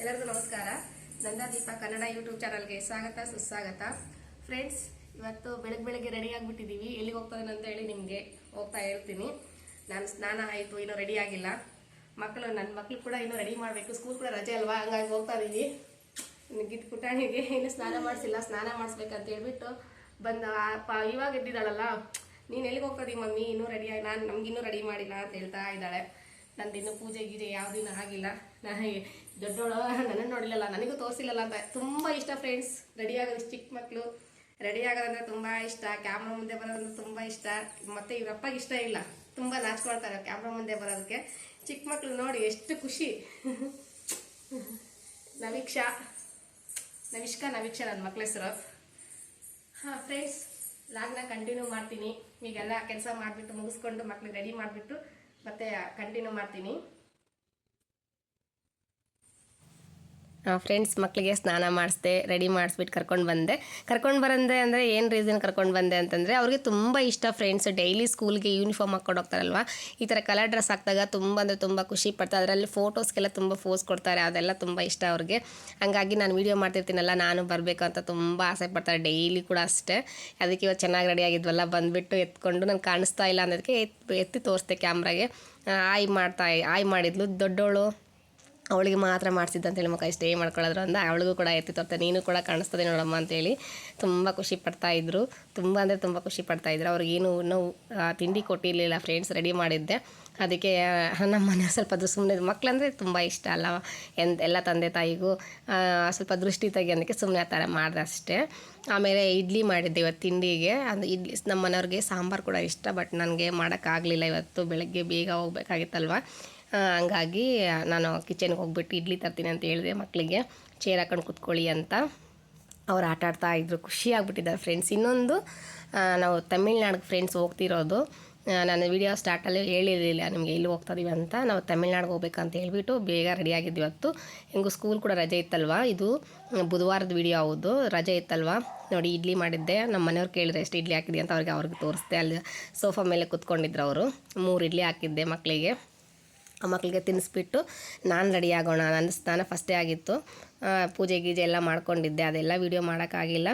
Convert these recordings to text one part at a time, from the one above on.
ಎಲ್ಲರಿಗೂ ನಮಸ್ಕಾರ. ನಂದಾ ದೀಪ ಕನ್ನಡ ಯೂಟ್ಯೂಬ್ ಚಾನಲ್ಗೆ ಸ್ವಾಗತ, ಸುಸ್ವಾಗತ. ಫ್ರೆಂಡ್ಸ್ ಇವತ್ತು ಬೆಳಗ್ಗೆ ಬೆಳಗ್ಗೆ ರೆಡಿ ಆಗಿಬಿಟ್ಟಿದ್ದೀವಿ ಎಲ್ಲಿಗೆ ಹೋಗ್ತಾನೆ ಅಂತ ಹೇಳಿ ನಿಮಗೆ ಹೋಗ್ತಾ ಇರ್ತೀನಿ ನಾನು ಸ್ನಾನ ಆಯಿತು, ಇನ್ನೂ ರೆಡಿ ಆಗಿಲ್ಲ. ಮಕ್ಕಳು ನನ್ನ ಮಕ್ಕಳು ಕೂಡ ಇನ್ನೂ ರೆಡಿ ಮಾಡಬೇಕು. ಸ್ಕೂಲ್ ಕೂಡ ರಜೆ ಅಲ್ವಾ? ಹಂಗಾಗಿ ಹೋಗ್ತಾ ಇದ್ದೀವಿ ಗಿಟ್ ಪುಟಾಣಿಗೆ ಇನ್ನೂ ಸ್ನಾನ ಮಾಡಿಸಿಲ್ಲ. ಸ್ನಾನ ಮಾಡಿಸ್ಬೇಕಂತ ಹೇಳ್ಬಿಟ್ಟು ಬಂದ ಇವಾಗ ಇದ್ದಿದ್ದಾಳಲ್ಲ ನೀನು ಎಲ್ಲಿಗೆ ಹೋಗ್ತದಿ ಮಮ್ಮಿ? ಇನ್ನೂ ರೆಡಿ ನಾನು ನಮ್ಗಿನ್ನೂ ರೆಡಿ ಮಾಡಿಲ್ಲ ಅಂತ ಹೇಳ್ತಾ ಇದ್ದಾಳೆ. ನಂದಿನ್ನು ಪೂಜೆ ಗೀಜೆ ಯಾವುದಿನ ಆಗಿಲ್ಲ. ನಾನು ದೊಡ್ಡೋಳು, ನನ್ನನ್ನು ನೋಡಿಲ್ಲಲ್ಲ, ನನಗೂ ತೋರಿಸಿಲ್ಲಲ್ಲ ಅಂತ. ತುಂಬ ಇಷ್ಟ ಫ್ರೆಂಡ್ಸ್ ರೆಡಿ ಆಗೋದು ಚಿಕ್ಕ ಮಕ್ಕಳು ರೆಡಿ ಆಗೋದಂದ್ರೆ ತುಂಬ ಇಷ್ಟ. ಕ್ಯಾಮ್ರಾ ಮುಂದೆ ಬರೋದಂದ್ರೆ ತುಂಬ ಇಷ್ಟ. ಮತ್ತು ಇವರಪ್ಪಗೆ ಇಷ್ಟ ಇಲ್ಲ. ತುಂಬ ನಾಚ್ಕೊಳ್ತಾರೆ ಕ್ಯಾಮ್ರಾ ಮುಂದೆ ಬರೋದಕ್ಕೆ. ಚಿಕ್ಕ ಮಕ್ಕಳು ನೋಡಿ ಎಷ್ಟು ಖುಷಿ. ನವೀಕ್ಷಾ. ನವಿಷ್ಕಾ, ನವೀಕ್ಷಾ ನನ್ನ ಮಕ್ಕಳ ಹೆಸರು. ಹಾಂ ಫ್ರೆಂಡ್ಸ್ ಲಾಗ್ನ ಕಂಟಿನ್ಯೂ ಮಾಡ್ತೀನಿ. ಈಗೆಲ್ಲ ಕೆಲಸ ಮಾಡಿಬಿಟ್ಟು ಮುಗಿಸ್ಕೊಂಡು ಮಕ್ಳಿಗೆ ರೆಡಿ ಮಾಡಿಬಿಟ್ಟು ಮತ್ತೆ ಕಂಟಿನ್ಯೂ ಮಾಡ್ತೀನಿ. ಫ್ರೆಂಡ್ಸ್ ಮಕ್ಕಳಿಗೆ ಸ್ನಾನ ಮಾಡಿಸ್ದೆ ರೆಡಿ ಮಾಡಿಸ್ಬಿಟ್ಟು ಕರ್ಕೊಂಡು ಬಂದೆ. ಕರ್ಕೊಂಡು ಬರಂದೆ ಅಂದರೆ ಏನು ರೀಸನ್ ಕರ್ಕೊಂಡು ಬಂದೆ ಅಂತಂದರೆ ಅವ್ರಿಗೆ ತುಂಬ ಇಷ್ಟ ಫ್ರೆಂಡ್ಸ್ ಡೈಲಿ ಸ್ಕೂಲ್ಗೆ ಯೂನಿಫಾರ್ಮ್ ಹಾಕ್ಕೊಂಡು ಹೋಗ್ತಾರಲ್ವ? ಈ ಥರ ಕಲರ್ ಡ್ರೆಸ್ ಹಾಕಿದಾಗ ತುಂಬ ಅಂದರೆ ತುಂಬ ಖುಷಿ ಪಡ್ತಾರೆ ಅದರಲ್ಲಿ ಫೋಟೋಸ್ಗೆಲ್ಲ ತುಂಬ ಫೋಸ್ ಕೊಡ್ತಾರೆ, ಅದೆಲ್ಲ ತುಂಬ ಇಷ್ಟ ಅವ್ರಿಗೆ. ಹಂಗಾಗಿ ನಾನು ವೀಡಿಯೋ ಮಾಡ್ತಿರ್ತೀನಲ್ಲ, ನಾನು ಬರಬೇಕು ಅಂತ ತುಂಬ ಆಸೆ ಪಡ್ತಾರೆ ಡೈಲಿ ಕೂಡ ಅಷ್ಟೇ. ಅದಕ್ಕೆ ಇವತ್ತು ಚೆನ್ನಾಗಿ ರೆಡಿ ಆಗಿದ್ವಲ್ಲ, ಬಂದುಬಿಟ್ಟು ಎತ್ಕೊಂಡು ನಾನು ಕಾಣಿಸ್ತಾ ಇಲ್ಲ ಅನ್ನೋದಕ್ಕೆ ಎತ್, ಎತ್ತಿ ತೋರಿಸ್ದೆ ಕ್ಯಾಮ್ರಾಗೆ ಆಯ್ ಮಾಡ್ತಾ, ಆಯ್ ಮಾಡಿದ್ಲು. ದೊಡ್ಡವಳು ಅವಳಿಗೆ ಮಾತ್ರ ಮಾಡಿಸಿದ್ದ ಅಂತೇಳಿ ಮಕ್ಕ ಇಷ್ಟೇ ಮಾಡ್ಕೊಳ್ಳೋದ್ರು ಅಂದ. ಅವಳಿಗೂ ಕೂಡ ಎತ್ತಿ ತೋರ್ತೆ. ನೀನು ಕೂಡ ಕಾಣಿಸ್ತದೆ ನೋಡಮ್ಮ ಅಂತೇಳಿ ತುಂಬ ಖುಷಿ ಪಡ್ತಾ ಇದ್ರು. ತುಂಬ ಅಂದರೆ ತುಂಬ ಖುಷಿ ಪಡ್ತಾ ಇದ್ರು. ಅವ್ರಿಗೇನು ಇನ್ನೂ ತಿಂಡಿ ಕೊಟ್ಟಿರಲಿಲ್ಲ ಫ್ರೆಂಡ್ಸ್ ರೆಡಿ ಮಾಡಿದ್ದೆ. ಅದಕ್ಕೆ ನಮ್ಮನೆ ನಮ್ಮ ಮನೆ ಸ್ವಲ್ಪ ಅದು ಸುಮ್ಮನೆ ಮಕ್ಕಳಂದರೆ ತುಂಬ ಇಷ್ಟ ಅಲ್ಲ. ಎಂತ ಎಲ್ಲ ತಂದೆ ತಾಯಿಗೂ ಸ್ವಲ್ಪ ದೃಷ್ಟಿ ತೆಗಿಯೋದಕ್ಕೆ ಸುಮ್ಮನೆ ಆ ಥರ ಮಾಡಿದೆ ಅಷ್ಟೇ. ಆಮೇಲೆ ಇಡ್ಲಿ ಮಾಡಿದ್ದೆ ಇವತ್ತು ತಿಂಡಿಗೆ. ಅದು ಇಡ್ಲಿ ನಮ್ಮ ಮನೆಯವ್ರಿಗೆ ಸಾಂಬಾರು ಕೂಡ ಇಷ್ಟ ಬಟ್ ನನಗೆ ಮಾಡೋಕ್ಕಾಗಲಿಲ್ಲ ಇವತ್ತು. ಬೆಳಗ್ಗೆ ಬೇಗ ಹೋಗ್ಬೇಕಾಗಿತ್ತಲ್ವ. ಹಂಗಾಗಿ ನಾನು ಕಿಚನ್ಗೆ ಹೋಗ್ಬಿಟ್ಟು ಇಡ್ಲಿ ತರ್ತೀನಿ ಅಂತ ಹೇಳಿದೆ ಮಕ್ಕಳಿಗೆ ಚೇರ್ ಹಾಕೊಂಡು ಕುತ್ಕೊಳ್ಳಿ ಅಂತ. ಅವ್ರು ಆಟ ಆಡ್ತಾ ಇದ್ರು, ಖುಷಿ ಫ್ರೆಂಡ್ಸ್ ಇನ್ನೊಂದು ನಾವು ತಮಿಳ್ನಾಡಿಗೆ ಫ್ರೆಂಡ್ಸ್ ಹೋಗ್ತಿರೋದು. ನಾನು ವಿಡಿಯೋ ಸ್ಟಾರ್ಟಲ್ಲಿ ಹೇಳಿರಲಿಲ್ಲ ನಿಮಗೆ ಎಲ್ಲಿ ಹೋಗ್ತಾ ಇದೀವಿ ಅಂತ. ನಾವು ತಮಿಳ್ನಾಡಿಗೆ ಹೋಗ್ಬೇಕಂತ ಹೇಳ್ಬಿಟ್ಟು ಬೇಗ ರೆಡಿ ಆಗಿದ್ವಿ ಇವತ್ತು. ಹೆಂಗೂ ಸ್ಕೂಲ್ ಕೂಡ ರಜೆ ಇತ್ತಲ್ವ? ಇದು, ಬುಧವಾರದ ವಿಡಿಯೋ ಹೌದು. ರಜೆ ಇತ್ತಲ್ವ? ನೋಡಿ, ಇಡ್ಲಿ ಮಾಡಿದ್ದೆ. ನಮ್ಮ ಮನೆಯವ್ರು ಕೇಳಿದ್ರೆ, ಎಷ್ಟು ಇಡ್ಲಿ ಹಾಕಿದ್ದೆ ಅಂತ ಅವ್ರಿಗೆ ಅವ್ರಿಗೆ ತೋರಿಸ್ದೆ ಅಲ್ಲಿ ಸೋಫಾ ಮೇಲೆ ಕುತ್ಕೊಂಡಿದ್ರು ಅವರು. ಮೂರು ಇಡ್ಲಿ ಹಾಕಿದ್ದೆ ಮಕ್ಕಳಿಗೆ ಆ ಮಕ್ಕಳಿಗೆ ತಿನ್ನಿಸ್ಬಿಟ್ಟು ನಾನು ರೆಡಿ ಆಗೋಣ. ನನ್ನ ಸ್ನಾನ ಫಸ್ಟೇ ಆಗಿತ್ತು. ಪೂಜೆ ಗೀಜೆ ಎಲ್ಲ ಮಾಡ್ಕೊಂಡಿದ್ದೆ. ಅದೆಲ್ಲ ವೀಡಿಯೋ ಮಾಡೋಕ್ಕಾಗಿಲ್ಲ.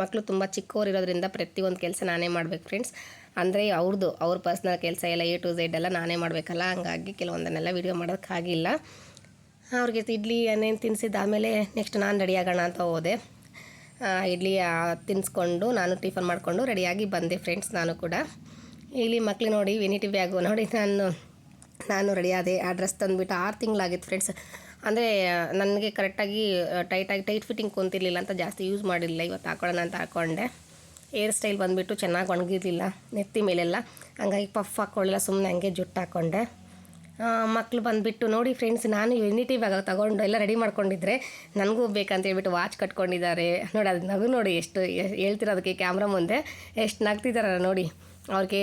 ಮಕ್ಕಳು ತುಂಬ ಚಿಕ್ಕವರಿರೋದ್ರಿಂದ ಪ್ರತಿಯೊಂದು ಕೆಲಸ ನಾನೇ ಮಾಡ್ಬೇಕು ಫ್ರೆಂಡ್ಸ್ ಅಂದರೆ ಅವ್ರದ್ದು ಅವ್ರ ಪರ್ಸ್ನಲ್ ಕೆಲಸ ಎಲ್ಲ ಎ ಟು ಝೆಡ್ ಎಲ್ಲ ನಾನೇ ಮಾಡಬೇಕಲ್ಲ? ಹಂಗಾಗಿ ಕೆಲವೊಂದನ್ನೆಲ್ಲ ವೀಡಿಯೋ ಮಾಡೋಕ್ಕಾಗಿಲ್ಲ. ಅವ್ರಿಗೆ ಇಡ್ಲಿ ಏನೇನು ತಿನ್ನಿಸಿದ್ದಾದಮೇಲೆ ನೆಕ್ಸ್ಟ್ ನಾನು ರೆಡಿ ಆಗೋಣ ಅಂತ ಹೋದೆ. ಇಡ್ಲಿ ತಿನ್ನಿಸ್ಕೊಂಡು ನಾನು ಟಿಫನ್ ಮಾಡಿಕೊಂಡು ರೆಡಿಯಾಗಿ ಬಂದೆ ಫ್ರೆಂಡ್ಸ್ ನಾನು ಕೂಡ. ಇಲ್ಲಿ ಮಕ್ಳು ನೋಡಿ ವೆನಿಟಿ ಬ್ಯಾಗು ನೋಡಿ ನಾನು. ನಾನು ರೆಡಿ ಆದೆ. ಆ ಡ್ರೆಸ್ ತಂದುಬಿಟ್ಟು ಆರು ತಿಂಗಳಾಗಿತ್ತು ಫ್ರೆಂಡ್ಸ್ ಅಂದರೆ, ನನಗೆ ಕರೆಕ್ಟಾಗಿ ಟೈಟಾಗಿ ಟೈಟ್ ಫಿಟ್ಟಿಂಗ್ ಕುಂತಿರ್ಲಿಲ್ಲ ಅಂತ ಜಾಸ್ತಿ ಯೂಸ್ ಮಾಡಿರಲಿಲ್ಲ. ಇವತ್ತು ಹಾಕೊಳ್ಳೋಣ ಅಂತ ಹಾಕ್ಕೊಂಡೆ ಏರ್ ಸ್ಟೈಲ್ ಬಂದುಬಿಟ್ಟು ಚೆನ್ನಾಗಿ ಒಣಗಿರಲಿಲ್ಲ. ನೆತ್ತಿ ಮೇಲೆಲ್ಲ. ಹಂಗಾಗಿ ಪಫ್ ಹಾಕ್ಕೊಳ್ಳಿಲ್ಲ ಸುಮ್ಮನೆ ಹಂಗೆ ಜುಟ್ಟು ಹಾಕ್ಕೊಂಡೆ ಮಕ್ಕಳು ಬಂದುಬಿಟ್ಟು ನೋಡಿ ಫ್ರೆಂಡ್ಸ್ ನಾನು ಯುನಿಟಿ ಬ್ಯಾಗ್ ತಗೊಂಡು ಎಲ್ಲ ರೆಡಿ ಮಾಡ್ಕೊಂಡಿದ್ರೆ ನನಗೂ ಬೇಕಂತ ಹೇಳ್ಬಿಟ್ಟು ವಾಚ್ ಕಟ್ಕೊಂಡಿದ್ದಾರೆ. ನೋಡಿ, ಅದು ನಗು ನೋಡಿ ಎಷ್ಟು ಹೇಳ್ತಿರೋದಕ್ಕೆ ಕ್ಯಾಮ್ರಾ ಮುಂದೆ. ಎಷ್ಟು ನಗ್ತಿದ್ದಾರೆ ನೋಡಿ. ಅವ್ರಿಗೆ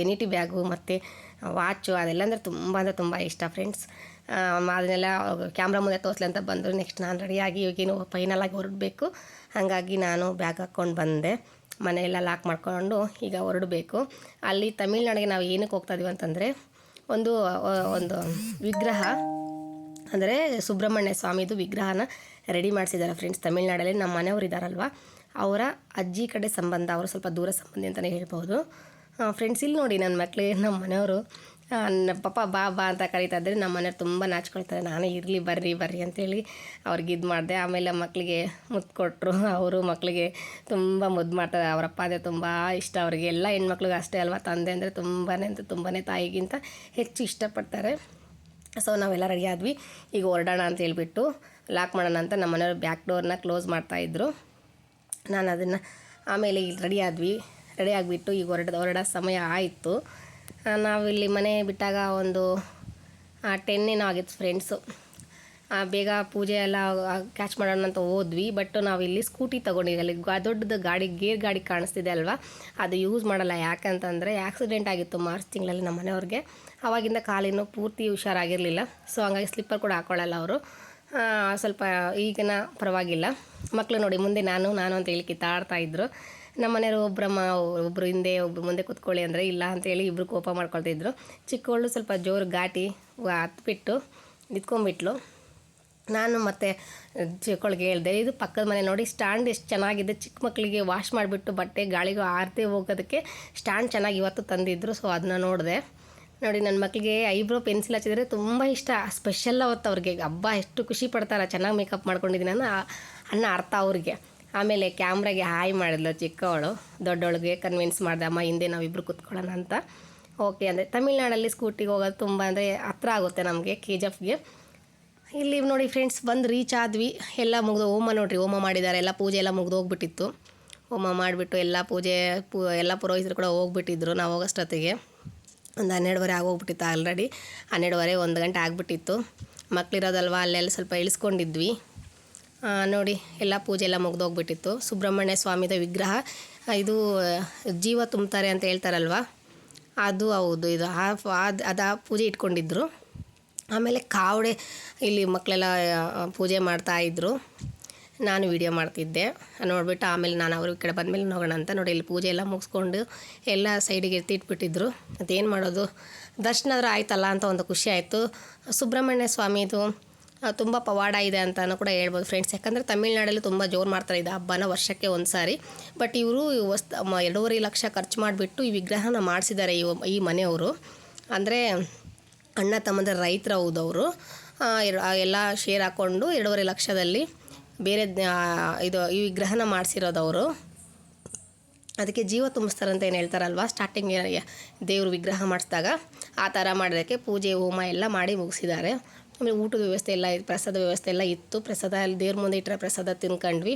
ಯೂನಿಟಿ ಬ್ಯಾಗು ಮತ್ತು ವಾಚು ಅದೆಲ್ಲ ಅಂದರೆ ತುಂಬ ಅಂದರೆ ತುಂಬ ಇಷ್ಟ ಫ್ರೆಂಡ್ಸ್ ಅದನ್ನೆಲ್ಲ ಕ್ಯಾಮ್ರಾ ಮುಂದೆ ತೋರಿಸ್ಲಿ ಅಂತ ಬಂದರು. ನೆಕ್ಸ್ಟ್ ನಾನು ರೆಡಿಯಾಗಿ ಇವಾಗೇನು ಫೈನಲಾಗಿ ಹೊರಡಬೇಕು. ಹಾಗಾಗಿ ನಾನು ಬ್ಯಾಗ್ ಹಾಕ್ಕೊಂಡು ಬಂದೆ. ಮನೆಯೆಲ್ಲ ಲಾಕ್ ಮಾಡ್ಕೊಂಡು ಈಗ ಹೊರಡಬೇಕು. ಅಲ್ಲಿ ತಮಿಳ್ನಾಡಿಗೆ ನಾವು ಏನಕ್ಕೆ ಹೋಗ್ತಾ ಅಂತಂದರೆ, ಒಂದು ಒಂದು ವಿಗ್ರಹ, ಅಂದರೆ ಸುಬ್ರಹ್ಮಣ್ಯ ಸ್ವಾಮಿದು ವಿಗ್ರಹನ ರೆಡಿ ಮಾಡಿಸಿದ್ದಾರೆ ಫ್ರೆಂಡ್ಸ್ ತಮಿಳ್ನಾಡಲ್ಲಿ ನಮ್ಮ ಮನೆಯವರು ಇದ್ದಾರಲ್ವ ಅವರ ಅಜ್ಜಿ ಕಡೆ ಸಂಬಂಧ, ಅವರು ಸ್ವಲ್ಪ ದೂರ ಸಂಬಂಧಿ ಅಂತಲೇ ಹೇಳ್ಬೋದು ಫ್ರೆಂಡ್ಸ್ ಇಲ್ಲಿ ನೋಡಿ ನನ್ನ ಮಕ್ಕಳಿಗೆ ನಮ್ಮ ಮನೆಯವರು ನನ್ನ ಪಾಪ ಬಾ ಬಾ ಅಂತ ಕರೀತಾ ಇದ್ದರೆ ನಮ್ಮ ಮನೆಯವ್ರು ತುಂಬ ನಾಚ್ಕೊಳ್ತಾರೆ. ನಾನು ಇರಲಿ, ಬರ್ರಿ ಬರ್ರಿ ಅಂತೇಳಿ ಅವ್ರಿಗೆ ಇದು ಮಾಡಿದೆ. ಆಮೇಲೆ ಮಕ್ಕಳಿಗೆ ಮುದ್ದು ಕೊಟ್ಟರು ಅವರು ಮಕ್ಕಳಿಗೆ ತುಂಬ ಮುದ್ದು ಮಾಡ್ತಾರೆ. ಅವರಪ್ಪ ಅಂದರೆ ತುಂಬ ಇಷ್ಟ ಅವರಿಗೆ. ಎಲ್ಲ ಹೆಣ್ಮಕ್ಳಿಗೆ ಅಷ್ಟೇ ಅಲ್ವಾ? ತಂದೆ ಅಂದರೆ ತುಂಬಾ ಅಂತ ತುಂಬಾ ತಾಯಿಗಿಂತ ಹೆಚ್ಚು ಇಷ್ಟಪಡ್ತಾರೆ. ಸೊ ನಾವೆಲ್ಲ ರೆಡಿ ಆದ್ವಿ. ಈಗ ಹೊರಡೋಣ ಅಂತ ಹೇಳ್ಬಿಟ್ಟು ಲಾಕ್ ಮಾಡೋಣ ಅಂತ ನಮ್ಮ ಮನೆಯವ್ರು ಬ್ಯಾಕ್ ಡೋರ್ನ ಕ್ಲೋಸ್ ಮಾಡ್ತಾಯಿದ್ರು ನಾನು ಅದನ್ನು ಆಮೇಲೆ ಇಲ್ಲಿ ರೆಡಿ ಆದ್ವಿ. ರೆಡಿ ಆಗಿಬಿಟ್ಟು ಈಗ ಹೊರಡ ಹೊರಡೋ ಸಮಯ ಆಯಿತು. ನಾವಿಲ್ಲಿ ಮನೆ ಬಿಟ್ಟಾಗ ಒಂದು ಟೆನ್ ಏನೋ ಆಗಿತ್ತು ಫ್ರೆಂಡ್ಸು. ಬೇಗ ಪೂಜೆ ಎಲ್ಲ ಕ್ಯಾಚ್ ಮಾಡೋಣ ಅಂತ ಹೋದ್ವಿ. ಬಟ್ ನಾವು ಇಲ್ಲಿ ಸ್ಕೂಟಿ ತೊಗೊಂಡಿದ್ದಲ್ಲಿ ದೊಡ್ಡದು ಗಾಡಿ, ಗೇರ್ ಗಾಡಿ ಕಾಣಿಸ್ತಿದೆ ಅಲ್ವಾ? ಅದು ಯೂಸ್ ಮಾಡಲ್ಲ. ಯಾಕಂತಂದರೆ ಆಕ್ಸಿಡೆಂಟ್ ಆಗಿತ್ತು ಮಾರ್ಚ್ ತಿಂಗಳಲ್ಲಿ ನಮ್ಮ ಮನೆಯವ್ರಿಗೆ. ಆವಾಗಿಂದ ಕಾಲಿನೂ ಪೂರ್ತಿ ಹುಷಾರಾಗಿರಲಿಲ್ಲ. ಸೊ, ಹಂಗಾಗಿ ಸ್ಲಿಪ್ಪರ್ ಕೂಡ ಹಾಕೊಳ್ಳಲ್ಲ ಅವರು. ಸ್ವಲ್ಪ ಈಗಿನ ಪರವಾಗಿಲ್ಲ. ಮಕ್ಕಳು ನೋಡಿ, ಮುಂದೆ ನಾನು ನಾನು ಅಂತ ಹೇಳಿ ಕಿತ್ತಾಡ್ತಾ ಇದ್ರು. ನಮ್ಮ ಮನೆಯವರು ಒಬ್ಬರಮ್ಮ ಒಬ್ಬರು ಹಿಂದೆ ಒಬ್ಬರು ಮುಂದೆ ಕೂತ್ಕೊಳ್ಳಿ ಅಂದರೆ ಇಲ್ಲ ಅಂತೇಳಿ ಇಬ್ಬರು ಕೋಪ ಮಾಡ್ಕೊಳ್ತಿದ್ರು. ಚಿಕ್ಕವಳು ಸ್ವಲ್ಪ ಜೋರು ಘಾಟಿ ಹತ್ಬಿಟ್ಟು ನಿಂತ್ಕೊಂಡ್ಬಿಟ್ಲು. ನಾನು ಮತ್ತೆ ಚಿಕ್ಕವಳಿಗೆ ಹೇಳಿದೆ, ಇದು ಪಕ್ಕದ ಮನೆ ನೋಡಿ, ಸ್ಟ್ಯಾಂಡ್ ಎಷ್ಟು ಚೆನ್ನಾಗಿದೆ. ಚಿಕ್ಕ ಮಕ್ಕಳಿಗೆ ವಾಶ್ ಮಾಡಿಬಿಟ್ಟು ಬಟ್ಟೆ ಗಾಳಿಗೂ ಆರದೆ ಹೋಗೋದಕ್ಕೆ ಸ್ಟ್ಯಾಂಡ್ ಚೆನ್ನಾಗಿ ಇವತ್ತು ತಂದಿದ್ರು, ಸೊ ಅದನ್ನ ನೋಡಿದೆ. ನೋಡಿ ನನ್ನ ಮಕ್ಕಳಿಗೆ ಐಬ್ರೋ ಪೆನ್ಸಿಲ್ ಹಚ್ಚಿದ್ರೆ ತುಂಬ ಇಷ್ಟ. ಸ್ಪೆಷಲ್ ಅವತ್ತು ಅವ್ರಿಗೆ. ಹಬ್ಬ ಎಷ್ಟು ಖುಷಿ ಪಡ್ತಾರೆ. ಚೆನ್ನಾಗಿ ಮೇಕಪ್ ಮಾಡ್ಕೊಂಡಿದ್ದೀನಿ ಅನ್ನ ಅನ್ನೋ ಅರ್ಥ ಅವ್ರಿಗೆ. ಆಮೇಲೆ ಕ್ಯಾಮ್ರಾಗೆ ಹಾಯ್ ಮಾಡಿದ್ಲು ಚಿಕ್ಕವಳು. ದೊಡ್ಡವಳಿಗೆ ಕನ್ವಿನ್ಸ್ ಮಾಡಿದೆ, ಅಮ್ಮ, ಹಿಂದೆ ನಾವಿಬ್ಬರು ಕೂತ್ಕೊಳ್ಳೋಣ ಅಂತ. ಓಕೆ ಅಂದರೆ ತಮಿಳ್ನಾಡಲ್ಲಿ ಸ್ಕೂಟಿಗೆ ಹೋಗೋದು ತುಂಬ ಅಂದರೆ ಹತ್ರ ಆಗುತ್ತೆ ನಮಗೆ ಕೆ ಜಿ ಎಫ್ಗೆ ಇಲ್ಲಿ ನೋಡಿ ಫ್ರೆಂಡ್ಸ್ ಬಂದು ರೀಚ್ ಆದ್ವಿ. ಎಲ್ಲ ಮುಗಿದು ಹೋಮ ನೋಡ್ರಿ ಹೋಮ ಮಾಡಿದ್ದಾರೆ. ಎಲ್ಲ ಪೂಜೆ ಎಲ್ಲ ಮುಗಿದು ಹೋಗ್ಬಿಟ್ಟಿತ್ತು. ಹೋಮ ಮಾಡಿಬಿಟ್ಟು ಎಲ್ಲ ಪೂಜೆ, ಪೂ, ಎಲ್ಲ ಪುರೋಹಿತರು ಕೂಡ ಹೋಗ್ಬಿಟ್ಟಿದ್ರು ನಾವು ಹೋಗೋಷ್ಟೊತ್ತಿಗೆ ಒಂದು ಹನ್ನೆರಡುವರೆ ಆಗೋಗ್ಬಿಟ್ಟಿತ್ತು ಆಲ್ರೆಡಿ ಹನ್ನೆರಡುವರೆ, ಒಂದು ಗಂಟೆ ಆಗಿಬಿಟ್ಟಿತ್ತು. ಮಕ್ಕಳಿರೋದಲ್ವ ಅಲ್ಲೆಲ್ಲ ಸ್ವಲ್ಪ ಇಳಿಸ್ಕೊಂಡಿದ್ವಿ. ನೋಡಿ, ಎಲ್ಲ ಪೂಜೆ ಎಲ್ಲ ಮುಗ್ದೋಗ್ಬಿಟ್ಟಿತ್ತು. ಸುಬ್ರಹ್ಮಣ್ಯ ಸ್ವಾಮಿದ ವಿಗ್ರಹ. ಇದು ಜೀವ ತುಂಬ್ತಾರೆ ಅಂತ ಹೇಳ್ತಾರಲ್ವ? ಅದು ಹೌದು, ಇದು ಆ, ಅದು ಅದು ಆ ಪೂಜೆ ಇಟ್ಕೊಂಡಿದ್ರು. ಆಮೇಲೆ ಕಾವಡೆ, ಇಲ್ಲಿ ಮಕ್ಕಳೆಲ್ಲ ಪೂಜೆ ಮಾಡ್ತಾ ಇದ್ದರು ನಾನು ವಿಡಿಯೋ ಮಾಡ್ತಿದ್ದೆ. ನೋಡಿಬಿಟ್ಟು ಆಮೇಲೆ ನಾನು ಅವ್ರ ಈ ಕಡೆ ಬಂದಮೇಲೆ ನೋಡೋಣ ಅಂತ ನೋಡಿ, ಇಲ್ಲಿ ಪೂಜೆ ಎಲ್ಲ ಮುಗಿಸ್ಕೊಂಡು ಎಲ್ಲ ಸೈಡಿಗೆ ಎತ್ತಿಟ್ಬಿಟ್ಟಿದ್ರು. ಅದೇನು ಮಾಡೋದು? ದರ್ಶನ ಆದರೂ ಆಯ್ತಲ್ಲ ಅಂತ ಒಂದು ಖುಷಿ ಆಯಿತು. ಸುಬ್ರಹ್ಮಣ್ಯ ಸ್ವಾಮಿದು ತುಂಬ ಪವಾಡ ಇದೆ ಅಂತಲೂ ಕೂಡ ಹೇಳ್ಬೋದು ಫ್ರೆಂಡ್ಸ್ ಯಾಕಂದರೆ ತಮಿಳ್ನಾಡಲ್ಲಿ ತುಂಬ ಜೋರು ಮಾಡ್ತಾರೆ ಇದು ಹಬ್ಬನ ವರ್ಷಕ್ಕೆ ಒಂದು ಸಾರಿ ಬಟ್ ಇವರು ಮ- ಎರಡೂವರೆ ಲಕ್ಷ ಖರ್ಚು ಮಾಡಿಬಿಟ್ಟು ಈ ವಿಗ್ರಹನ ಮಾಡಿಸಿದ್ದಾರೆ ಈ ಈ ಮನೆಯವರು. ಅಂದರೆ ಅಣ್ಣ ತಮ್ಮಂದ್ರ ರೈತರು ಹೌದು ಅವರು. ಎಲ್ಲ ಶೇರ್ ಹಾಕ್ಕೊಂಡು ಎರಡೂವರೆ ಲಕ್ಷದಲ್ಲಿ ಬೇರೆ ಇದು, ಈ ವಿಗ್ರಹನ ಮಾಡಿಸಿರೋದವರು ಅದಕ್ಕೆ ಜೀವ ತುಂಬಿಸ್ತಾರಂತ ಏನು ಹೇಳ್ತಾರಲ್ವ? ಸ್ಟಾರ್ಟಿಂಗ್ ದೇವ್ರ ವಿಗ್ರಹ ಮಾಡಿಸಿದಾಗ ಆ ಥರ ಮಾಡೋದಕ್ಕೆ ಪೂಜೆ, ಹೋಮ ಎಲ್ಲ ಮಾಡಿ ಮುಗಿಸಿದ್ದಾರೆ. ಆಮೇಲೆ ಊಟದ ವ್ಯವಸ್ಥೆ ಎಲ್ಲ ಪ್ರಸಾದ ವ್ಯವಸ್ಥೆ ಎಲ್ಲ ಇತ್ತು. ಪ್ರಸಾದ ಅಲ್ಲಿ ದೇವ್ರ ಮುಂದೆ ಇಟ್ಟರೆ ಪ್ರಸಾದ ತಿನ್ಕೊಂಡ್ವಿ.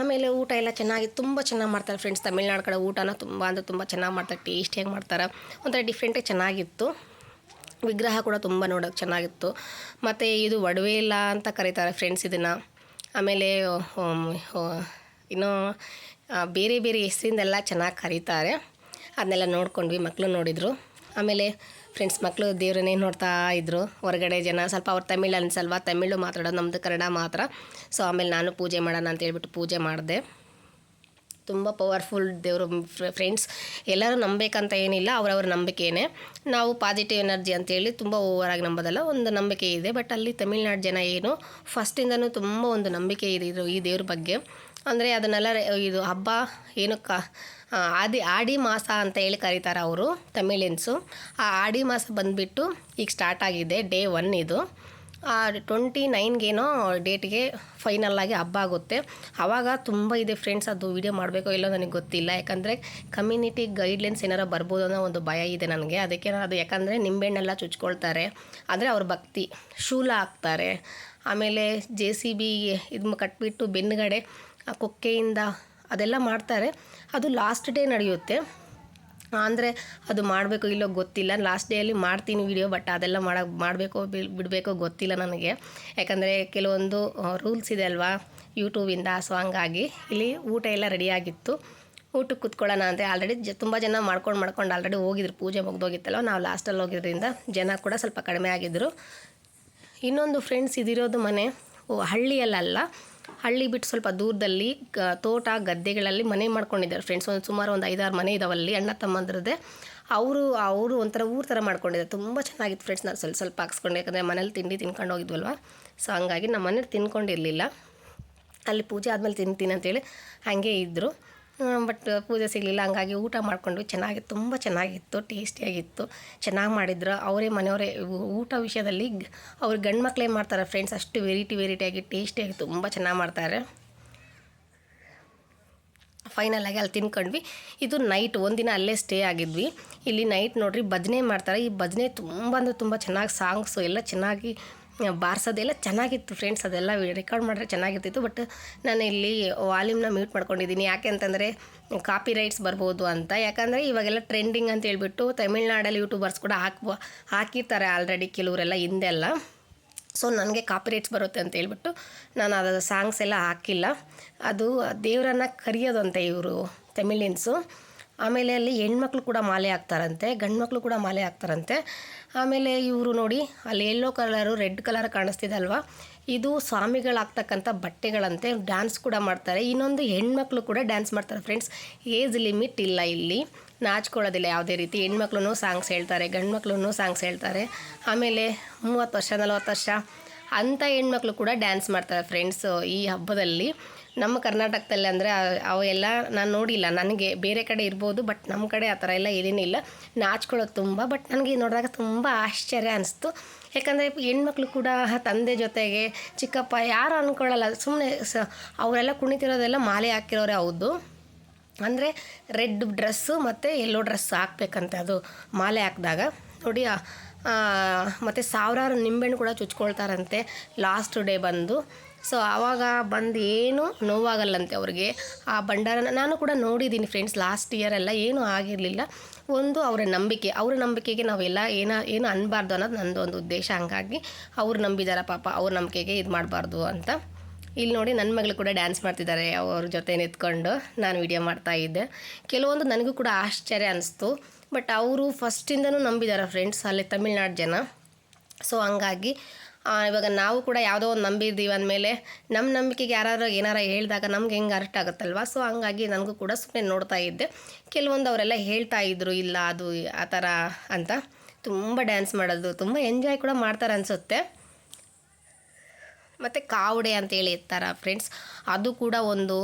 ಆಮೇಲೆ ಊಟ ಎಲ್ಲ ಚೆನ್ನಾಗಿ, ತುಂಬ ಚೆನ್ನಾಗಿ ಮಾಡ್ತಾರೆ ಫ್ರೆಂಡ್ಸ್ ತಮಿಳ್ನಾಡು ಕಡೆ ಊಟನ ತುಂಬ ಅಂದರೆ ತುಂಬ ಚೆನ್ನಾಗಿ ಮಾಡ್ತಾರೆ ಟೇಸ್ಟಿಯಾಗಿ ಮಾಡ್ತಾರೆ. ಒಂಥರ ಡಿಫ್ರೆಂಟಾಗಿ ಚೆನ್ನಾಗಿತ್ತು. ವಿಗ್ರಹ ಕೂಡ ತುಂಬ ನೋಡೋಕೆ ಚೆನ್ನಾಗಿತ್ತು. ಮತ್ತು ಇದು ಒಡವೆ ಇಲ್ಲ ಅಂತ ಕರೀತಾರೆ ಫ್ರೆಂಡ್ಸ್ ಇದನ್ನು. ಆಮೇಲೆ ಇನ್ನೂ ಬೇರೆ ಬೇರೆ ಹೆಸರಿಂದೆಲ್ಲ ಚೆನ್ನಾಗಿ ಕರೀತಾರೆ. ಅದನ್ನೆಲ್ಲ ನೋಡ್ಕೊಂಡ್ವಿ ಮಕ್ಕಳು ನೋಡಿದರು. ಆಮೇಲೆ ಫ್ರೆಂಡ್ಸ್ ಮಕ್ಕಳು ದೇವ್ರನ್ನೇ ನೋಡ್ತಾ ಇದ್ದರು ಹೊರಗಡೆ ಜನ ಸ್ವಲ್ಪ ಅವ್ರು ತಮಿಳು ಅನ್ಸಲ್ವಾ ತಮಿಳು ಮಾತಾಡೋದು ನಮ್ಮದು ಕನ್ನಡ ಮಾತ್ರ. ಸೊ ಆಮೇಲೆ ನಾನು ಪೂಜೆ ಮಾಡೋಣ ಅಂತ ಹೇಳ್ಬಿಟ್ಟು ಪೂಜೆ ಮಾಡಿದೆ. ತುಂಬ ಪವರ್ಫುಲ್ ದೇವರು ಫ್ರೆಂಡ್ಸ್. ಎಲ್ಲರೂ ನಂಬೇಕಂತ ಏನಿಲ್ಲ, ಅವರವ್ರ ನಂಬಿಕೆಯೇ ನಾವು ಪಾಸಿಟಿವ್ ಎನರ್ಜಿ ಅಂತೇಳಿ ತುಂಬ ಓವರಾಗಿ ನಂಬೋದಲ್ಲ, ಒಂದು ನಂಬಿಕೆ ಇದೆ. ಬಟ್ ಅಲ್ಲಿ ತಮಿಳ್ನಾಡು ಜನ ಏನು ಫಸ್ಟಿಂದನೂ ತುಂಬ ಒಂದು ನಂಬಿಕೆ ಇದೆ ಈ ದೇವ್ರ ಬಗ್ಗೆ. ಅಂದರೆ ಅದನ್ನೆಲ್ಲ ಇದು ಹಬ್ಬ ಏನು ಕ ಆದಿ, ಆಡಿ ಮಾಸ ಅಂತ ಹೇಳಿ ಕರೀತಾರೆ ಅವರು ತಮಿಳಿನ್ಸು. ಆ ಆಡಿ ಮಾಸ ಬಂದುಬಿಟ್ಟು ಈಗ ಸ್ಟಾರ್ಟ್ ಆಗಿದೆ ಡೇ ಒನ್ ಇದು. ಟ್ವೆಂಟಿ ನೈನ್ಗೇನೋ ಡೇಟ್ಗೆ ಫೈನಲ್ ಆಗಿ ಹಬ್ಬ ಆಗುತ್ತೆ. ಆವಾಗ ತುಂಬ ಇದೆ ಫ್ರೆಂಡ್ಸ್ ಅದು ವಿಡಿಯೋ ಮಾಡಬೇಕೋ ಇಲ್ಲೋ ನನಗೆ ಗೊತ್ತಿಲ್ಲ. ಯಾಕಂದರೆ ಕಮ್ಯುನಿಟಿ ಗೈಡ್ಲೈನ್ಸ್ ಏನಾರ ಬರ್ಬೋದು ಅನ್ನೋ ಒಂದು ಭಯ ಇದೆ ನನಗೆ. ಅದಕ್ಕೆ ಅದು ಯಾಕಂದರೆ ನಿಂಬೆಹಣ್ಣೆಲ್ಲ ಚುಚ್ಕೊಳ್ತಾರೆ. ಅಂದರೆ ಅವ್ರ ಭಕ್ತಿ, ಶೂಲ ಹಾಕ್ತಾರೆ. ಆಮೇಲೆ ಜೆ ಸಿ ಬಿ ಇದು ಕಟ್ಬಿಟ್ಟು ಬೆನ್ನುಗಡೆ ಆ ಕೊಕ್ಕೆಯಿಂದ ಅದೆಲ್ಲ ಮಾಡ್ತಾರೆ. ಅದು ಲಾಸ್ಟ್ ಡೇ ನಡೆಯುತ್ತೆ. ಅಂದರೆ ಅದು ಮಾಡಬೇಕು ಇಲ್ಲೋ ಗೊತ್ತಿಲ್ಲ. ಲಾಸ್ಟ್ ಡೇಯಲ್ಲಿ ಮಾಡ್ತೀನಿ ವಿಡಿಯೋ ಬಟ್ ಅದೆಲ್ಲ ಮಾಡೋ ಮಾಡಬೇಕೋ ಬಿಡಬೇಕೋ ಗೊತ್ತಿಲ್ಲ ನನಗೆ. ಯಾಕಂದರೆ ಕೆಲವೊಂದು ರೂಲ್ಸ್ ಇದೆ ಅಲ್ವಾ? ಯೂಟ್ಯೂಬಿಂದ ಸೊ ಹಂಗಾಗಿ ಇಲ್ಲಿ ಊಟ ಎಲ್ಲ ರೆಡಿಯಾಗಿತ್ತು ಊಟಕ್ಕೆ ಕುತ್ಕೊಳ್ಳೋಣ ಅಂದರೆ ಆಲ್ರೆಡಿ ಜ ತುಂಬ ಜನ ಮಾಡ್ಕೊಂಡು ಮಾಡ್ಕೊಂಡು ಆಲ್ರೆಡಿ ಹೋಗಿದ್ರು. ಪೂಜೆ ಮುಗ್ದೋಗಿತ್ತಲ್ಲ ನಾವು ಲಾಸ್ಟಲ್ಲಿ ಹೋಗಿದ್ರಿಂದ ಜನ ಕೂಡ ಸ್ವಲ್ಪ ಕಡಿಮೆ ಆಗಿದ್ದರು ಇನ್ನೊಂದು ಫ್ರೆಂಡ್ಸ್ ಇದಿರೋದು ಮನೆ ಓ, ಹಳ್ಳಿಯಲ್ಲ ಹಳ್ಳಿ ಬಿಟ್ಟು ಸ್ವಲ್ಪ ದೂರದಲ್ಲಿ, ಗ, ತೋಟ, ಗದ್ದೆಗಳಲ್ಲಿ ಮನೆ ಮಾಡ್ಕೊಂಡಿದ್ದಾರೆ ಫ್ರೆಂಡ್ಸ್ ಒಂದು ಸುಮಾರು ಒಂದು ಐದಾರು ಮನೆ ಇದಾವಲ್ಲಿ, ಅಣ್ಣ ತಮ್ಮಂದ್ರದ್ದೇ. ಅವರು ಅವರು ಒಂಥರ ಊರ ಥರ ಮಾಡ್ಕೊಂಡಿದ್ದಾರೆ. ತುಂಬ ಚೆನ್ನಾಗಿತ್ತು ಫ್ರೆಂಡ್ಸ್ ನಾನು ಸ್ವಲ್ಪ ಸ್ವಲ್ಪ ಹಾಕ್ಸ್ಕೊಂಡು. ಯಾಕಂದರೆ ಮನೇಲಿ ತಿಂಡಿ ತಿನ್ಕೊಂಡು ಹೋಗಿದ್ವಲ್ವ? ಸೊ ಹಂಗಾಗಿ ನಮ್ಮ ಮನೇಲಿ ತಿನ್ಕೊಂಡಿರಲಿಲ್ಲ. ಅಲ್ಲಿ ಪೂಜೆ ಆದಮೇಲೆ ತಿಂತೀನಿ ಅಂತೇಳಿ ಹಾಗೆ ಇದ್ದರು ಬಟ್ ಪೂಜೆ ಸಿಗಲಿಲ್ಲ. ಹಂಗಾಗಿ ಊಟ ಮಾಡಿಕೊಂಡು ಚೆನ್ನಾಗಿ, ತುಂಬ ಚೆನ್ನಾಗಿತ್ತು, ಟೇಸ್ಟಿಯಾಗಿತ್ತು. ಚೆನ್ನಾಗಿ ಮಾಡಿದ್ರು. ಅವರೇ ಮನೆಯವರೇ ಊಟ ವಿಷಯದಲ್ಲಿ ಅವ್ರು ಗಂಡು ಮಕ್ಕಳೇ ಮಾಡ್ತಾರೆ ಫ್ರೆಂಡ್ಸ್ ಅಷ್ಟು ವೆರೈಟಿ ವೆರೈಟಿಯಾಗಿ ಟೇಸ್ಟಿಯಾಗಿ ತುಂಬ ಚೆನ್ನಾಗಿ ಮಾಡ್ತಾರೆ. ಫೈನಲಾಗಿ ಅಲ್ಲಿ ತಿನ್ಕೊಂಡ್ವಿ. ಇದು ನೈಟ್ ಒಂದಿನ ಅಲ್ಲೇ ಸ್ಟೇ ಆಗಿದ್ವಿ. ಇಲ್ಲಿ ನೈಟ್ ನೋಡ್ರಿ, ಭಜನೆ ಮಾಡ್ತಾರೆ. ಈ ಭಜನೆ ತುಂಬ ಅಂದರೆ ತುಂಬ ಚೆನ್ನಾಗಿ ಸಾಂಗ್ಸು ಎಲ್ಲ ಚೆನ್ನಾಗಿ ಬಾರಿಸೋದೆಲ್ಲ ಚೆನ್ನಾಗಿತ್ತು ಫ್ರೆಂಡ್ಸ್ ಅದೆಲ್ಲ ರೆಕಾರ್ಡ್ ಮಾಡಿದ್ರೆ ಚೆನ್ನಾಗಿರ್ತಿತ್ತು ಬಟ್ ನಾನು ಇಲ್ಲಿ ವಾಲ್ಯೂಮ್ನ ಮ್ಯೂಟ್ ಮಾಡ್ಕೊಂಡಿದ್ದೀನಿ. ಯಾಕೆ ಅಂತಂದರೆ ಕಾಪಿ ರೈಟ್ಸ್ ಬರ್ಬೋದು ಅಂತ. ಯಾಕಂದರೆ, ಇವಾಗೆಲ್ಲ ಟ್ರೆಂಡಿಂಗ್ ಅಂತ ಹೇಳ್ಬಿಟ್ಟು ತಮಿಳ್ನಾಡಲ್ಲಿ ಯೂಟ್ಯೂಬರ್ಸ್ ಕೂಡ ಹಾಕ್ಬೋ, ಹಾಕಿರ್ತಾರೆ ಆಲ್ರೆಡಿ ಕೆಲವರೆಲ್ಲ ಹಿಂದೆಲ್ಲ ಸೊ ನನಗೆ ಕಾಪಿ ರೈಟ್ಸ್ ಬರುತ್ತೆ ಅಂತ ಹೇಳ್ಬಿಟ್ಟು ನಾನು ಅದರ ಸಾಂಗ್ಸ್ ಎಲ್ಲ ಹಾಕಿಲ್ಲ. ಅದು ದೇವರನ್ನ ಕರೆಯೋದಂತೆ ಇವರು ತಮಿಳಿನ್ಸು. ಆಮೇಲೆ ಅಲ್ಲಿ ಹೆಣ್ಮಕ್ಳು ಕೂಡ ಮಾಲೆ ಹಾಕ್ತಾರಂತೆ, ಗಂಡ್ಮಕ್ಳು ಕೂಡ ಮಾಲೆ ಹಾಕ್ತಾರಂತೆ. ಆಮೇಲೆ ಇವರು ನೋಡಿ, ಅಲ್ಲಿ ಯೆಲ್ಲೋ ಕಲರು ರೆಡ್ ಕಲರ್ ಕಾಣಿಸ್ತಿದಲ್ವಾ? ಇದು ಸ್ವಾಮಿಗಳಾಗ್ತಕ್ಕಂಥ ಬಟ್ಟೆಗಳಂತೆ ಡ್ಯಾನ್ಸ್ ಕೂಡ ಮಾಡ್ತಾರೆ. ಇನ್ನೊಂದು ಹೆಣ್ಮಕ್ಳು ಕೂಡ ಡ್ಯಾನ್ಸ್ ಮಾಡ್ತಾರೆ ಫ್ರೆಂಡ್ಸ್ ಏಜ್ ಲಿಮಿಟ್ ಇಲ್ಲ ಇಲ್ಲಿ. ನಾಚ್ಕೊಳ್ಳೋದಿಲ್ಲ ಯಾವುದೇ ರೀತಿ. ಹೆಣ್ಮಕ್ಳು ಸಾಂಗ್ಸ್ ಹೇಳ್ತಾರೆ ಗಂಡು ಮಕ್ಳು ಸಾಂಗ್ಸ್ ಹೇಳ್ತಾರೆ. ಆಮೇಲೆ ಮೂವತ್ತು ವರ್ಷ, ನಲವತ್ತು ವರ್ಷ ಅಂಥ ಹೆಣ್ಮಕ್ಳು ಕೂಡ ಡ್ಯಾನ್ಸ್ ಮಾಡ್ತಾರೆ ಫ್ರೆಂಡ್ಸ್ ಈ ಹಬ್ಬದಲ್ಲಿ. ನಮ್ಮ ಕರ್ನಾಟಕದಲ್ಲಿ ಅಂದರೆ ಅವೆಲ್ಲ ನಾನು ನೋಡಿಲ್ಲ. ನನಗೆ ಬೇರೆ ಕಡೆ ಇರ್ಬೋದು ಬಟ್ ನಮ್ಮ ಕಡೆ ಆ ಥರ ಎಲ್ಲ ಏನೇನಿಲ್ಲ. ನಾಚ್ಕೊಳ್ಳೋದು ತುಂಬ ಬಟ್ ನನಗೆ ನೋಡಿದಾಗ ತುಂಬ ಆಶ್ಚರ್ಯ ಅನಿಸ್ತು. ಯಾಕಂದರೆ ಹೆಣ್ಮಕ್ಳು ಕೂಡ ತಂದೆ ಜೊತೆಗೆ ಚಿಕ್ಕಪ್ಪ ಯಾರು ಅಂದ್ಕೊಳ್ಳಲ್ಲ ಸುಮ್ಮನೆ ಸ ಅವರೆಲ್ಲ ಕುಣಿತಿರೋದೆಲ್ಲ ಮಾಲೆ ಹಾಕಿರೋರೆ ಹೌದು. ಅಂದರೆ ರೆಡ್ ಡ್ರೆಸ್ಸು ಮತ್ತು ಎಲ್ಲೋ ಡ್ರೆಸ್ ಹಾಕ್ಬೇಕಂತೆ ಅದು ಮಾಲೆ ಹಾಕಿದಾಗ. ನೋಡಿ ಮತ್ತು ಸಾವಿರಾರು ನಿಂಬೆಹಣ್ಣು ಕೂಡ ಚುಚ್ಕೊಳ್ತಾರಂತೆ. ಲಾಸ್ಟ್ ಡೇ ಬಂದು. ಸೊ ಆವಾಗ ಬಂದು ಏನೂ ನೋವಾಗಲ್ಲಂತೆ ಅವ್ರಿಗೆ. ಆ ಭಂಡಾರನ ನಾನು ಕೂಡ ನೋಡಿದ್ದೀನಿ ಫ್ರೆಂಡ್ಸ್ ಲಾಸ್ಟ್ ಇಯರ್ ಎಲ್ಲ ಏನೂ ಆಗಿರಲಿಲ್ಲ. ಒಂದು ಅವರ ನಂಬಿಕೆ, ಅವ್ರ ನಂಬಿಕೆಗೆ ನಾವೆಲ್ಲ ಏನ, ಏನು ಅನ್ನಬಾರ್ದು ಅನ್ನೋದು ನಂದು ಒಂದು ಉದ್ದೇಶ. ಹಂಗಾಗಿ ಅವ್ರು ನಂಬಿದಾರ ಪಾಪ, ಅವ್ರ ನಂಬಿಕೆಗೆ ಇದು ಮಾಡಬಾರ್ದು ಅಂತ. ಇಲ್ಲಿ ನೋಡಿ ನನ್ನ ಮಗಳು ಕೂಡ ಡ್ಯಾನ್ಸ್ ಮಾಡ್ತಿದ್ದಾರೆ ಅವ್ರ ಜೊತೆ ನಿಂತ್ಕೊಂಡು ನಾನು ವಿಡಿಯೋ ಮಾಡ್ತಾ ಇದ್ದೆ. ಕೆಲವೊಂದು ನನಗೂ ಕೂಡ ಆಶ್ಚರ್ಯ ಅನಿಸ್ತು. ಬಟ್ ಅವರು ಫಸ್ಟಿಂದನೂ ನಂಬಿದ್ದಾರೆ ಫ್ರೆಂಡ್ಸ್ ಅಲ್ಲಿ ತಮಿಳ್ನಾಡು ಜನ. ಸೊ ಹಂಗಾಗಿ ಇವಾಗ ನಾವು ಕೂಡ ಯಾವುದೋ ಒಂದು ನಂಬಿದ್ದೀವಿ ಅಂದಮೇಲೆ ನಮ್ಮ ನಂಬಿಕೆಗೆ ಯಾರಾದರೂ ಏನಾರ ಹೇಳಿದಾಗ ನಮ್ಗೆ ಹೆಂಗೆ ಅರ್ಥ ಆಗುತ್ತಲ್ವ? ಸೊ ಹಂಗಾಗಿ ನನಗೂ ಕೂಡ ಸುಮ್ಮನೆ ನೋಡ್ತಾ ಇದ್ದೆ. ಕೆಲವೊಂದು ಅವರೆಲ್ಲ ಹೇಳ್ತಾ ಇದ್ರು, ಇಲ್ಲ ಅದು ಆ ಥರ ಅಂತ. ತುಂಬ ಡ್ಯಾನ್ಸ್ ಮಾಡೋದು, ತುಂಬ ಎಂಜಾಯ್ ಕೂಡ ಮಾಡ್ತಾರೆ ಅನಿಸುತ್ತೆ. ಮತ್ತು ಕಾವಡೆ ಅಂತೇಳಿ ಇರ್ತಾರೆ ಫ್ರೆಂಡ್ಸ್ ಅದು ಕೂಡ ಒಂದು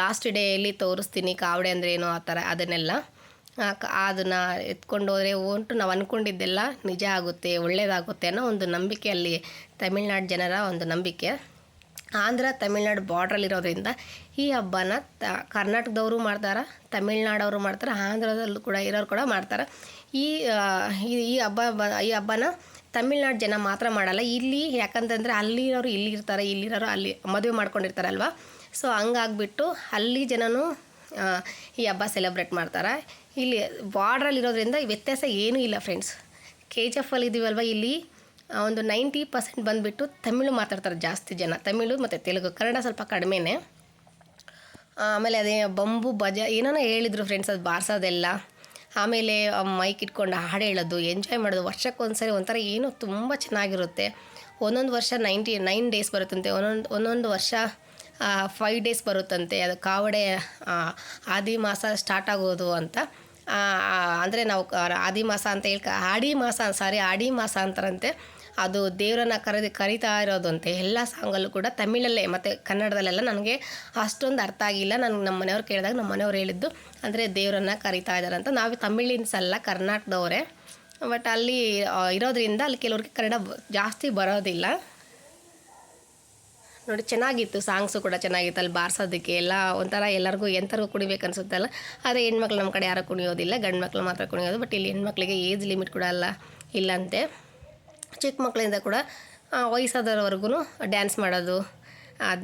ಲಾಸ್ಟ್ ಡೇಯಲ್ಲಿ ತೋರಿಸ್ತೀನಿ ಕಾವಡೆ ಅಂದರೆ ಏನು ಆ ಥರ ಅದನ್ನೆಲ್ಲ. ಅದನ್ನು ಎತ್ಕೊಂಡು ಹೋದರೆ ಹೊಂಟು ನಾವು ಅಂದ್ಕೊಂಡಿದ್ದೆಲ್ಲ ನಿಜ ಆಗುತ್ತೆ ಒಳ್ಳೆಯದಾಗುತ್ತೆ ಅನ್ನೋ ಒಂದು ನಂಬಿಕೆ ಅಲ್ಲಿ ತಮಿಳ್ನಾಡು ಜನರ ಒಂದು ನಂಬಿಕೆ. ಆಂಧ್ರ, ತಮಿಳ್ನಾಡು ಬಾರ್ಡ್ರಲ್ಲಿರೋದ್ರಿಂದ ಈ ಹಬ್ಬನ ತ ಕರ್ನಾಟಕದವರು ಮಾಡ್ತಾರೆ, ತಮಿಳ್ನಾಡವರು ಮಾಡ್ತಾರೆ, ಆಂಧ್ರದಲ್ಲೂ ಕೂಡ ಇರೋರು ಕೂಡ ಮಾಡ್ತಾರೆ. ಈ ಈ- ಹಬ್ಬ ಈ ಹಬ್ಬನ ತಮಿಳ್ನಾಡು ಜನ ಮಾತ್ರ ಮಾಡಲ್ಲ. ಇಲ್ಲಿ ಯಾಕಂತಂದರೆ ಅಲ್ಲಿರೋರು ಇಲ್ಲಿ ಇರ್ತಾರೆ ಇಲ್ಲಿರೋರು ಅಲ್ಲಿ ಮದುವೆ ಮಾಡ್ಕೊಂಡಿರ್ತಾರಲ್ವ. ಸೊ ಹಂಗಾಗ್ಬಿಟ್ಟು ಅಲ್ಲಿ ಜನನೂ ಈ ಹಬ್ಬ ಸೆಲೆಬ್ರೇಟ್ ಮಾಡ್ತಾರೆ? ಇಲ್ಲಿ ಬಾರ್ಡ್ರಲ್ಲಿ ಇರೋದ್ರಿಂದ ವ್ಯತ್ಯಾಸ ಏನೂ ಇಲ್ಲ ಫ್ರೆಂಡ್ಸ್ ಕೆ ಜಿ ಎಫಲ್ಲಿ ಇದ್ದೀವಲ್ವ ಇಲ್ಲಿ? ಒಂದು ನೈಂಟಿ ಪರ್ಸೆಂಟ್ ಬಂದುಬಿಟ್ಟು ತಮಿಳು ಮಾತಾಡ್ತಾರೆ ಜಾಸ್ತಿ ಜನ. ತಮಿಳು ಮತ್ತು ತೆಲುಗು. ಕನ್ನಡ ಸ್ವಲ್ಪ ಕಡಿಮೆನೇ. ಆಮೇಲೆ ಅದೇ ಬಂಬು ಬಜ ಏನೋ ಹೇಳಿದ್ರು ಫ್ರೆಂಡ್ಸ್ ಅದು ಬಾರ್ಸೋದೆಲ್ಲ. ಆಮೇಲೆ ಮೈಕ್ ಇಟ್ಕೊಂಡು ಹಾಡು ಹೇಳೋದು ಎಂಜಾಯ್ ಮಾಡೋದು, ವರ್ಷಕ್ಕೊಂದ್ಸರಿ ಒಂಥರ ಏನೋ ತುಂಬ ಚೆನ್ನಾಗಿರುತ್ತೆ. ಒಂದೊಂದು ವರ್ಷ ನೈಂಟಿ ನೈನ್ ಡೇಸ್ ಬರುತ್ತಂತೆ. ಒಂದೊಂದು ಒಂದೊಂದು ವರ್ಷ ಫೈವ್ ಡೇಸ್ ಬರುತ್ತಂತೆ. ಅದು ಕಾವಡೆ ಆದಿ ಮಾಸ ಸ್ಟಾರ್ಟ್ ಆಗೋದು ಅಂತ. ಅಂದರೆ ನಾವು ಆದಿ ಮಾಸ ಅಂತ ಹೇಳಿ ಆಡಿ ಮಾಸ ಸಾರಿ ಆಡಿ ಮಾಸ ಅಂತಾರಂತೆ. ಅದು ದೇವರನ್ನ ಕರೆದು ಕರಿತಾ ಇರೋದಂತೆ. ಎಲ್ಲ ಸಾಂಗಲ್ಲೂ ಕೂಡ ತಮಿಳಲ್ಲೇ, ಮತ್ತು ಕನ್ನಡದಲ್ಲೆಲ್ಲ ನನಗೆ ಅಷ್ಟೊಂದು ಅರ್ಥ ಆಗಿಲ್ಲ. ನನಗೆ ನಮ್ಮ ಮನೆಯವ್ರು ಕೇಳಿದಾಗ ನಮ್ಮ ಮನೆಯವ್ರು ಹೇಳಿದ್ದು, ಅಂದರೆ ದೇವರನ್ನ ಕರಿತಾ ಇದ್ದಾರೆ ಅಂತ. ನಾವು ತಮಿಳಿನ್ಸ್ ಸಲ್ಲ ಕರ್ನಾಟಕದವರೇ. ಬಟ್ ಅಲ್ಲಿ ಇರೋದ್ರಿಂದ ಅಲ್ಲಿ ಕೆಲವ್ರಿಗೆ ಕನ್ನಡ ಜಾಸ್ತಿ ಬರೋದಿಲ್ಲ. ನೋಡಿ, ಚೆನ್ನಾಗಿತ್ತು, ಸಾಂಗ್ಸು ಕೂಡ ಚೆನ್ನಾಗಿತ್ತು. ಅಲ್ಲಿ ಬಾರ್ಸೋದಕ್ಕೆ ಎಲ್ಲ ಒಂಥರ ಎಲ್ಲರಿಗೂ ಎಂಥರಿಗೂ ಕುಣಿಬೇಕು ಅನ್ಸುತ್ತಲ್ಲ. ಆದರೆ ಹೆಣ್ಮಕ್ಳು ನಮ್ಮ ಕಡೆ ಯಾರೂ ಕುಣಿಯೋದಿಲ್ಲ. ಗಂಡು ಮಕ್ಳು ಮಾತ್ರ ಕುಣಿಯೋದು. ಬಟ್ ಇಲ್ಲಿ ಹೆಣ್ಮಕ್ಳಿಗೆ ಏಜ್ ಲಿಮಿಟ್ ಕೂಡ ಅಲ್ಲ, ಇಲ್ಲಂತೆ. ಚಿಕ್ಕ ಮಕ್ಕಳಿಂದ ಕೂಡ ವಯಸ್ಸಾದವರೆಗೂ ಡ್ಯಾನ್ಸ್ ಮಾಡೋದು.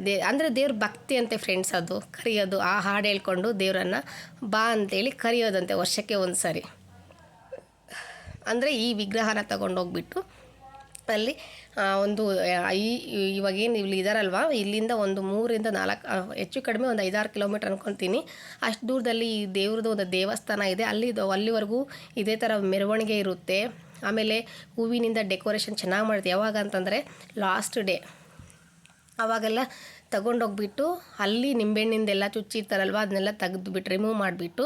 ದೇ, ಅಂದರೆ ದೇವ್ರ ಭಕ್ತಿ ಅಂತೆ ಫ್ರೆಂಡ್ಸ್ ಅದು. ಕರೆಯೋದು. ಆ ಹಾಡು ಹೇಳ್ಕೊಂಡು ದೇವರನ್ನು ಬಾ ಅಂತೇಳಿ ಕರೆಯೋದಂತೆ ವರ್ಷಕ್ಕೆ ಒಂದು ಸಾರಿ ಅಂದರೆ ಈ ವಿಗ್ರಹನ ತಗೊಂಡೋಗ್ಬಿಟ್ಟು ಅಲ್ಲಿ ಒಂದು ಈ, ಇವಾಗ ಏನು ಇಲ್ಲಿ ಇದಾರಲ್ವ? ಇಲ್ಲಿಂದ ಒಂದು ಮೂರಿಂದ ನಾಲ್ಕು ಹೆಚ್ಚು ಕಡಿಮೆ ಒಂದು ಐದಾರು ಕಿಲೋಮೀಟ್ರ್ ಅನ್ಕೊತೀನಿ. ಅಷ್ಟು ದೂರದಲ್ಲಿ ಈ ದೇವ್ರದ್ದು ಒಂದು ದೇವಸ್ಥಾನ ಇದೆ. ಅಲ್ಲಿ ಅಲ್ಲಿವರೆಗೂ ಇದೇ ಥರ ಮೆರವಣಿಗೆ ಇರುತ್ತೆ. ಆಮೇಲೆ ಹೂವಿನಿಂದ ಡೆಕೋರೇಷನ್ ಚೆನ್ನಾಗಿ ಮಾಡುತ್ತೆ ಯಾವಾಗ ಅಂತಂದರೆ ಲಾಸ್ಟ್ ಡೇ. ಆವಾಗೆಲ್ಲ ತಗೊಂಡೋಗ್ಬಿಟ್ಟು ಅಲ್ಲಿ ನಿಂಬೆಹಣ್ಣಿಂದೆಲ್ಲ ಚುಚ್ಚಿರ್ತಾರಲ್ವ? ಅದನ್ನೆಲ್ಲ ತೆಗೆದುಬಿಟ್ಟು ರಿಮೂವ್ ಮಾಡಿಬಿಟ್ಟು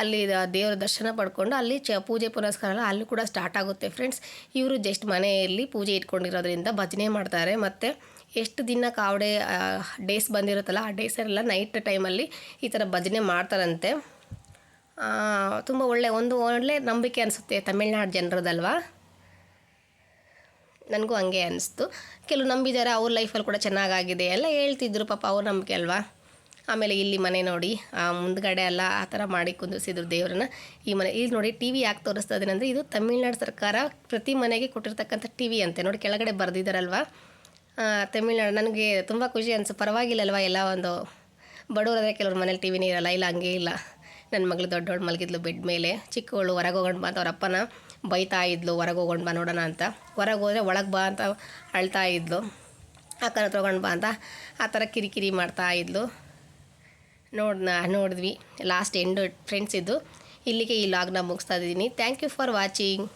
ಅಲ್ಲಿ ದೇವರ ದರ್ಶನ ಪಡ್ಕೊಂಡು ಅಲ್ಲಿ ಚ, ಪೂಜೆ ಪುನಸ್ಕಾರ ಎಲ್ಲ ಅಲ್ಲಿ ಕೂಡ ಸ್ಟಾರ್ಟ್ ಆಗುತ್ತೆ ಫ್ರೆಂಡ್ಸ್ ಇವರು ಜಸ್ಟ್ ಮನೆಯಲ್ಲಿ ಪೂಜೆ ಇಟ್ಕೊಂಡಿರೋದ್ರಿಂದ ಭಜನೆ ಮಾಡ್ತಾರೆ. ಮತ್ತು ಎಷ್ಟು ದಿನ ಕಾವಡೆ ಡೇಸ್ ಬಂದಿರುತ್ತಲ್ಲ, ಆ ಡೇಸರೆಲ್ಲ ನೈಟ್ ಟೈಮಲ್ಲಿ ಈ ಥರ ಭಜನೆ ಮಾಡ್ತಾರಂತೆ. ತುಂಬ ಒಳ್ಳೆ, ಒಂದು ಒಳ್ಳೆ ನಂಬಿಕೆ ಅನಿಸುತ್ತೆ ತಮಿಳ್ನಾಡು ಜನರದಲ್ವಾ? ನನಗೂ ಹಂಗೆ ಅನಿಸ್ತು. ಕೆಲವು ನಂಬಿದ್ದಾರೆ ಅವ್ರ ಲೈಫಲ್ಲಿ ಕೂಡ ಚೆನ್ನಾಗಾಗಿದೆ. ಎಲ್ಲ ಹೇಳ್ತಿದ್ರು ಪಾಪ ಅವ್ರ ನಂಬಿಕೆ ಅಲ್ವಾ? ಆಮೇಲೆ ಇಲ್ಲಿ ಮನೆ ನೋಡಿ, ಆ ಮುಂದ್ಗಡೆ ಎಲ್ಲ ಆ ಥರ ಮಾಡಿ ಕುಂದಿಸಿದ್ರು ದೇವ್ರನ್ನ. ಈ ಮನೆ, ಇಲ್ಲಿ ನೋಡಿ ಟಿ ವಿ ಯಾಕೆ ತೋರಿಸ್ತಾ ಇದ್ದೀನಿ ಅಂದರೆ ಇದು ತಮಿಳ್ನಾಡು ಸರ್ಕಾರ ಪ್ರತಿ ಮನೆಗೆ ಕೊಟ್ಟಿರ್ತಕ್ಕಂಥ ಟಿ ವಿ ಅಂತೆ. ನೋಡಿ ಕೆಳಗಡೆ ಬರೆದಿದ್ದಾರಲ್ವ ತಮಿಳ್ನಾಡು ನನಗೆ ತುಂಬ ಖುಷಿ ಅನಿಸು. ಪರವಾಗಿಲ್ಲಲ್ವ ಎಲ್ಲ ಒಂದು ಬಡವರಾದರೆ ಕೆಲವ್ರ ಮನೇಲಿ ಟಿ ವಿನೇ ಇರಲ್ಲ. ಇಲ್ಲ, ಹಂಗೆ ಇಲ್ಲ. ನನ್ನ ಮಗಳು ದೊಡ್ಡವಳು ಮಲಗಿದ್ಲು ಬೆಡ್ ಮೇಲೆ. ಚಿಕ್ಕವಳು ಹೊರಗೆ ಹೋಗೋಣ ಬಾ ಅಂತ ಅವ್ರ ಅಪ್ಪನ ಬೈತಾ ಇದ್ಲು, ಹೊರಗೆ ಹೋಗೋಣ ಬಾ ನೋಡೋಣ ಅಂತ. ಹೊರಗೆ ಹೋದರೆ ಒಳಗೆ ಬಾ ಅಂತ ಅಳ್ತಾ ಇದ್ಲು. ಅಕ್ಕನ ತೊಗೊಂಡು ಬಾ ಅಂತ. ಆ ಥರ ಕಿರಿಕಿರಿ ಮಾಡ್ತಾ ಇದ್ಲು. ನೋಡ್ ನೋಡಿದ್ವಿ. ಲಾಸ್ಟ್ ಎಂಡು ಫ್ರೆಂಡ್ಸ್ ಇದು ಇಲ್ಲಿಗೆ ಈ ಲಾಗ್ನ ಮುಗಿಸ್ತಾ ಇದ್ದೀನಿ. Thank you for watching